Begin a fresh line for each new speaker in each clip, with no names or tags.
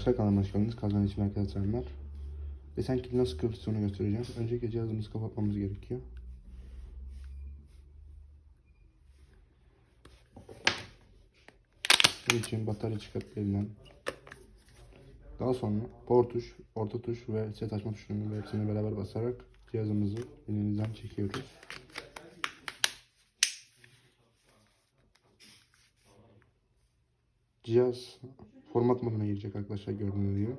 Kısa kanalıma hoş geldiniz. Kazan için arkadaşlar. Desen kili nasıl kırılırız onu göstereceğim. Öncelikle cihazımızı kapatmamız gerekiyor. Bunun için batarya çıkartıp. Daha sonra power tuş, orta tuş ve set açma tuşlarını ve hepsini beraber basarak cihazımızı elimizden çekiyoruz. Cihaz format moduna girecek arkadaşlar gördüğünüz gibi.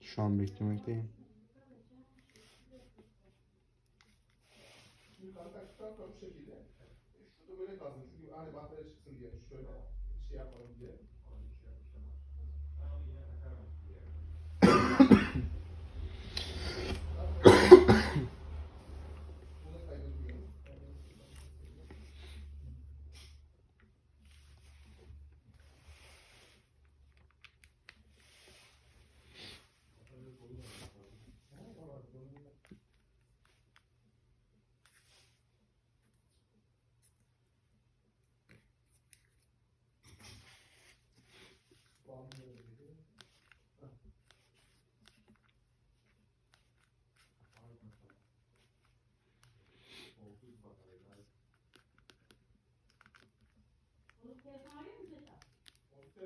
Şu an beklemekteyim.
E, Şurada böyle kalsın. Çünkü hani batarya çıksın diye. Şöyle şey yapalım diye.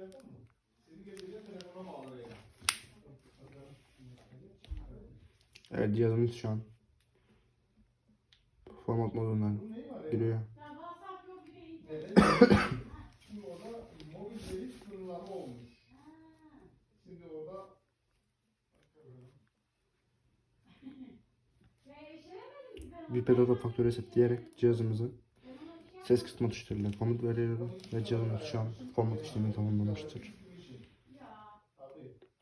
Telefon mu? Sizin getirdiğiniz telefona bağlı.
Evet cihazımız şu an format modundan giriyor. Bir pedala faktör reset diyerek cihazımızı ses kısma tuşlarıyla komut veriyorum ve cihazımız şu an format işlemi tamamlamıştır.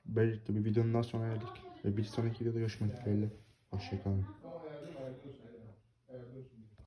Böylelikle bir videonun daha sonuna geldik ve bir sonraki videoda görüşmek dileğiyle. Hoşçakalın.